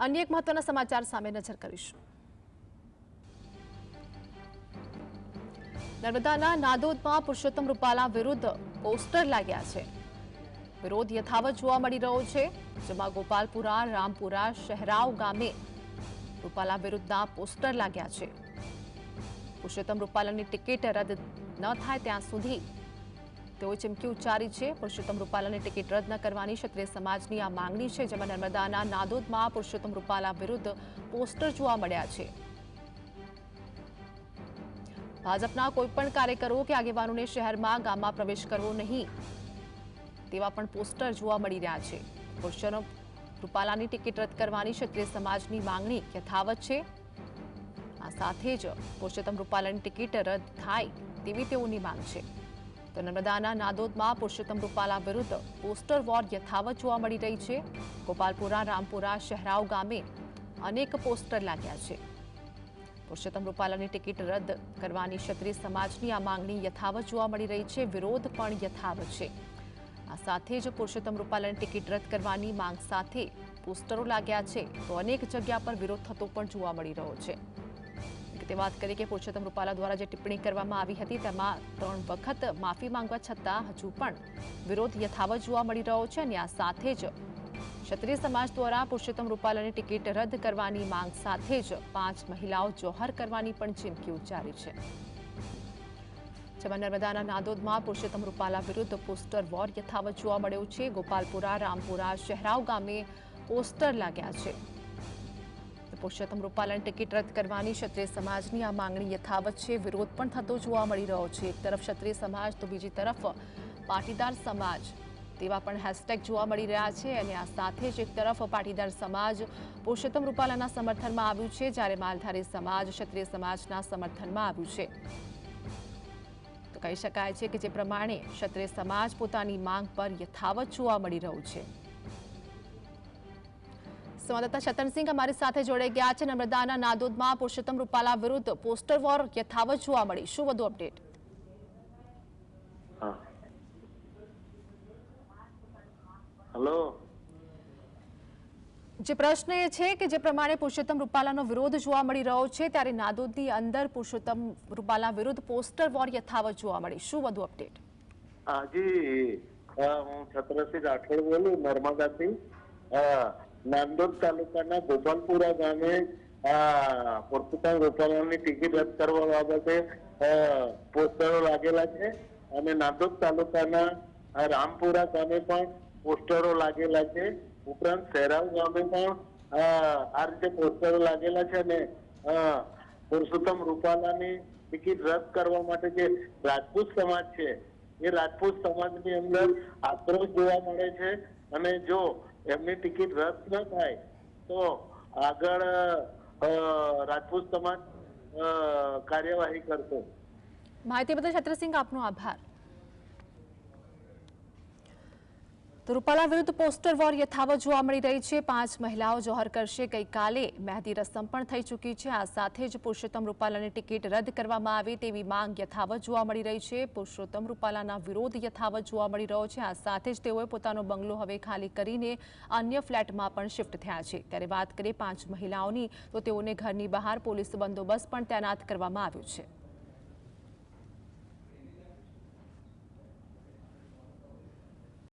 અન્ય એક મહત્વના સમાચાર સામે નજર કરીશું. નર્મદાના નાદોદમાં પુરુષોત્તમ રૂપાલા વિરુદ્ધ પોસ્ટર લાગ્યા છે. વિરોધ યથાવત જોવા મળી રહ્યો છે. જેમાં ગોપાલપુરા, રામપુરા શહેરાવ ગામે રૂપાલા વિરુદ્ધના પોસ્ટર લાગ્યા છે. પુરુષોત્તમ રૂપાલાની ટિકિટ રદ ન થાય ત્યાં સુધી તેઓએ ચીમકી ઉચ્ચારી છે, પુરુષોત્તમ રૂપાલાની ટિકિટ રદ ન કરવાની ક્ષત્રિય સમાજની આ માંગણી છે, જેમાં નર્મદાના નાદોદમાં પુરુષોત્તમ રૂપાલા વિરુદ્ધ પોસ્ટર જોવા મળ્યા છે. ભાજપના કોઈપણ કાર્યકરો કે આગેવાનોને શહેરમાં ગામમાં પ્રવેશ કરવો નહીં, તેવા પણ પોસ્ટર જોવા મળી રહ્યા છે. પુરુષોત્તમ રૂપાલાની ટિકિટ રદ કરવાની ક્ષત્રિય સમાજની માંગણી યથાવત છે. આ સાથે જ પુરુષોત્તમ રૂપાલાની ટિકિટ રદ થાય તેવી તેઓની માંગ છે. તો નર્મદાના નાદોદમાં પુરુષોત્તમ રૂપાલા વિરુદ્ધ પોસ્ટર વોર યથાવત જોવા મળી રહી છે. ગોપાલપુરા, રામપુરા શહેરાવ ગામે અનેક પોસ્ટર લાગ્યા છે. પુરુષોત્તમ રૂપાલાની ટિકિટ રદ કરવાની ક્ષત્રિય સમાજની આ માંગણી યથાવત જોવા મળી રહી છે. વિરોધ પણ યથાવત છે. આ સાથે જ પુરુષોત્તમ રૂપાલાની ટિકિટ રદ કરવાની માંગ સાથે પોસ્ટરો લાગ્યા છે. તો અનેક જગ્યા પર વિરોધ થતો પણ જોવા મળી રહ્યો છે. તે વાત કરીએ કે પુરુષોત્તમ રૂપાલા દ્વારા જે ટિપ્પણી કરવામાં આવી હતી, તેમાં ત્રણ વખત માફી માંગવા છતાં હજુ પણ વિરોધ યથાવત જોવા મળી રહ્યો છે અને આ સાથે જ ક્ષત્રિય સમાજ દ્વારા પુરુષોત્તમ રૂપાલાની ટિકિટ રદ કરવાની માંગ સાથે જ પાંચ મહિલાઓ જોહર કરવાની પણ ચીમકી ઉચ્ચારી છે. જેમાં નર્મદાના નાદોદમાં પુરુષોત્તમ રૂપાલા વિરુદ્ધ પોસ્ટર વોર યથાવત જોવા મળ્યો છે. ગોપાલપુરા, રામપુરા શહેરાવ ગામે પોસ્ટર લાગ્યા છે. પુરુષોત્તમ રૂપાલાની ટિકિટ રદ કરવાની ક્ષત્રિય સમાજની આ માંગણી યથાવત છે. વિરોધ પણ થતો જોવા મળી રહ્યો છે. એક તરફ ક્ષત્રિય સમાજ, તો બીજી તરફ પાટીદાર સમાજ. તેવા પણ હેશટેગ જોવા મળી રહ્યા છે અને આ સાથે જ એક તરફ પાટીદાર સમાજ પુરુષોત્તમ રૂપાલાના સમર્થનમાં આવ્યું છે, જ્યારે માલધારી સમાજ ક્ષત્રિય સમાજના સમર્થનમાં આવ્યું છે. તો કહી શકાય છે કે જે પ્રમાણે ક્ષત્રિય સમાજ પોતાની માંગ પર યથાવત જોવા મળી રહ્યું છે. સંવાદદાતા શતનસિંહ અમારી સાથે જોડાઈ ગયા છે નર્મદાના નાદોદમાં પુરુષોત્તમ રૂપાલા વિરુદ્ધ પોસ્ટર વોર યથાવત જોવા મળી. શું વધુ અપડેટ? હેલો. જે પ્રશ્ન એ છે કે જે પ્રમાણે પુરુષોત્તમ રૂપાલાનો વિરોધ જોવા મળી રહ્યો છે ત્યારે નાદોદની અંદર પુરુષોત્તમ રૂપાલા વિરુદ્ધ પોસ્ટર વોર યથાવત જોવા મળી. શું વધુ અપડેટ? હાજી હું છત્રસિંહ રાઠોડ બોલું નર્મદાથી. નાંદોદ તાલુકાના ગોપાલપુરા ગામે આ પુરુષોત્તમ રૂપાલાની ટિકિટ રદ કરવા બાબતે પોસ્ટરો લાગેલા છે અને નાંદોદ તાલુકાના રામપુરા ગામે પણ પોસ્ટરો લાગેલા છે. ઉપરાંત સેરાવ ગામે પણ આ રીતે પોસ્ટરો લાગેલા છે અને પુરુષોત્તમ રૂપાલાની ટિકિટ રદ કરવા માટે જે રાજપૂત સમાજ છે એ રાજપૂત સમાજની અંદર આક્રોશ જોવા મળે છે. અને જો એમની ટિકિટ રદ ન થાય, તો આગળ રાજપૂત સમાજ કાર્યવાહી કરશે. માહિતી બદલ છત્રસિંહ આપનો આભાર. તો રૂપાલા વિરુદ્ધ પોસ્ટર વોર યથાવત જોવા મળી રહી છે. પાંચ મહિલાઓ જોહર કરશે. ગઈકાલે મહેંદી રસમ પણ થઈ ચૂકી છે. આ સાથે જ પુરુષોત્તમ રૂપાલાની ટિકિટ રદ કરવામાં આવે તેવી માંગ યથાવત જોવા મળી રહી છે. પુરુષોત્તમ રૂપાલાના વિરોધ યથાવત જોવા મળી રહ્યો છે. આ સાથે જ તેઓએ પોતાનો બંગલો હવે ખાલી કરીને અન્ય ફ્લેટમાં પણ શિફ્ટ થયા છે. ત્યારે વાત કરીએ પાંચ મહિલાઓની, તો તેઓને ઘરની બહાર પોલીસ બંદોબસ્ત પણ તૈનાત કરવામાં આવ્યો છે.